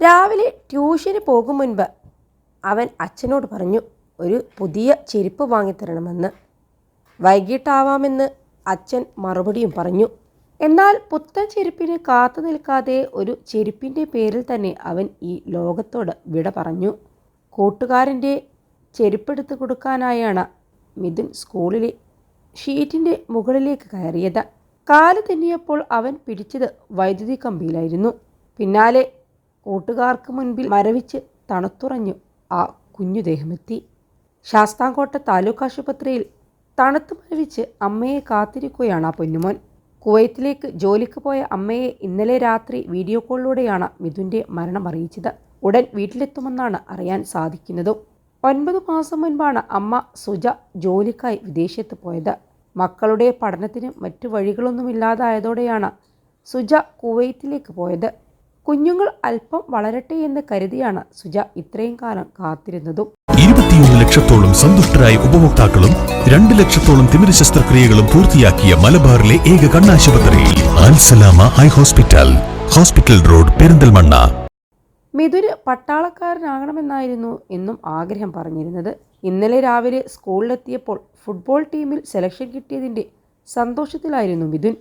രാവിലെ ട്യൂഷന് പോകും മുൻപ് അവൻ അച്ഛനോട് പറഞ്ഞു ഒരു പുതിയ ചെരുപ്പ് വാങ്ങിത്തരണമെന്ന്. വൈകിട്ടാവാമെന്ന് അച്ഛൻ മറുപടിയും പറഞ്ഞു. എന്നാൽ പുത്തൻ ചെരുപ്പിന് കാത്തു നിൽക്കാതെ ഒരു ചെരുപ്പിന്റെ പേരിൽ തന്നെ അവൻ ഈ ലോകത്തോട് വിട പറഞ്ഞു. കൂട്ടുകാരന്റെ ചെരുപ്പെടുത്ത് കൊടുക്കാനായാണ് മിഥുൻ സ്കൂളിലെ ഷീറ്റിന്റെ മുകളിലേക്ക് കയറിയത്. കാൽ തെന്നിയപ്പോൾ അവൻ പിടിച്ചത് വൈദ്യുതി കമ്പിയിലായിരുന്നു. പിന്നാലെ കൂട്ടുകാർക്ക് മുൻപിൽ മരവിച്ച് തണുത്തുറഞ്ഞു ആ കുഞ്ഞുദേഹമെത്തി ശാസ്താംകോട്ട താലൂക്ക് ആശുപത്രിയിൽ തണുത്ത് മരവിച്ച് അമ്മയെ കാത്തിരിക്കുകയാണ് ആ പൊന്നുമോൻ. കുവൈത്തിലേക്ക് ജോലിക്ക് പോയ അമ്മയെ ഇന്നലെ രാത്രി വീഡിയോ കോളിലൂടെയാണ് മിഥുന്റെ മരണം അറിയിച്ചത്. ഉടൻ വീട്ടിലെത്തുമെന്നാണ് അറിയാൻ സാധിക്കുന്നത്. ഒൻപത് മാസം മുൻപാണ് അമ്മ സുജ ജോലിക്കായി വിദേശത്ത് പോയത്. മക്കളുടെ പഠനത്തിന് മറ്റു വഴികളൊന്നുമില്ലാതായതോടെയാണ് സുജ കുവൈത്തിലേക്ക് പോയത്. കുഞ്ഞുങ്ങൾ അല്പം വളരട്ടെ എന്ന് കരുതിയാണ് സുജ ഇത്രയും കാലം കാത്തിരുന്നതും. ഇരുപത്തിയൊന്ന് ലക്ഷത്തോളം സന്തുഷ്ടരായ ഉപഭോക്താക്കളും രണ്ട് ലക്ഷത്തോളം തിമിര ശസ്ത്രക്രിയകളും പൂർത്തിയാക്കിയ മലബാറിലെ ഏക കണ്ണാശുപത്രിയിൽ Al Salama eye hospital hospital road Perinthalmanna. Mithun പട്ടാളക്കാരനാകണമെന്നായിരുന്നു എന്നും ആഗ്രഹം പറഞ്ഞിരുന്നത്. ഇന്നലെ രാവിലെ സ്കൂളിലെത്തിയപ്പോൾ ഫുട്ബോൾ ടീമിൽ സെലക്ഷൻ കിട്ടിയതിന്റെ സന്തോഷത്തിലായിരുന്നു മിഥുൻ.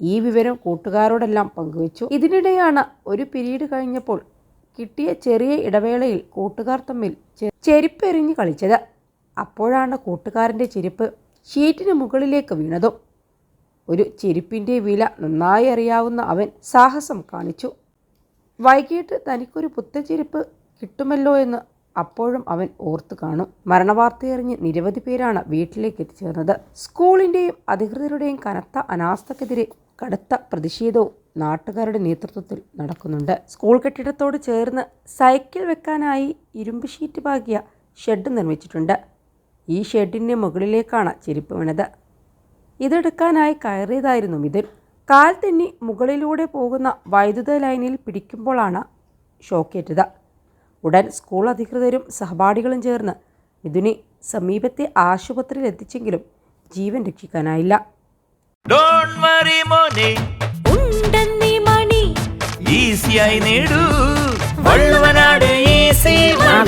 ഈ വിവരം കൂട്ടുകാരോടെല്ലാം പങ്കുവച്ചു. ഇതിനിടെയാണ് ഒരു പിരീഡ് കഴിഞ്ഞപ്പോൾ കിട്ടിയ ചെറിയ ഇടവേളയിൽ കൂട്ടുകാർ തമ്മിൽ ചെരുപ്പെറിഞ്ഞ് കളിച്ചത്. അപ്പോഴാണ് കൂട്ടുകാരന്റെ ചെരുപ്പ് ഷീറ്റിന് മുകളിലേക്ക് വീണതും ഒരു ചെരുപ്പിന്റെ വില നന്നായി അറിയാവുന്ന അവൻ സാഹസം കാണിച്ചു. വൈകിട്ട് തനിക്കൊരു പുത്തൻ ചെരുപ്പ് കിട്ടുമല്ലോ എന്ന് അപ്പോഴും അവൻ ഓർത്തു കാണും. മരണവാർത്തയറിഞ്ഞ് നിരവധി പേരാണ് വീട്ടിലേക്ക് എത്തിച്ചേർന്നത്. സ്കൂളിന്റെയും അധികൃതരുടെയും കനത്ത അനാസ്ഥക്കെതിരെ കടുത്ത പ്രതിഷേധവും നാട്ടുകാരുടെ നേതൃത്വത്തിൽ നടക്കുന്നുണ്ട്. സ്കൂൾ കെട്ടിടത്തോട് ചേർന്ന് സൈക്കിൾ വെക്കാനായി ഇരുമ്പ് ഷീറ്റ് പാകിയ ഷെഡ് നിർമ്മിച്ചിട്ടുണ്ട്. ഈ ഷെഡിന്റെ മുകളിലേക്കാണ് ചെരുപ്പ് വീണത്. ഇതെടുക്കാനായി കയറിയതായിരുന്നു ഇതിൽ കാൽ തെന്നി മുകളിലൂടെ പോകുന്ന വൈദ്യുത ലൈനിൽ പിടിക്കുമ്പോഴാണ് ഷോക്കേറ്റത് ഉടൻ സ്കൂൾ അധികൃതരും സഹപാഠികളും ചേർന്ന് മിഥുനെ സമീപത്തെ ആശുപത്രിയിൽ എത്തിച്ചെങ്കിലും ജീവൻ രക്ഷിക്കാനായില്ല. Don't worry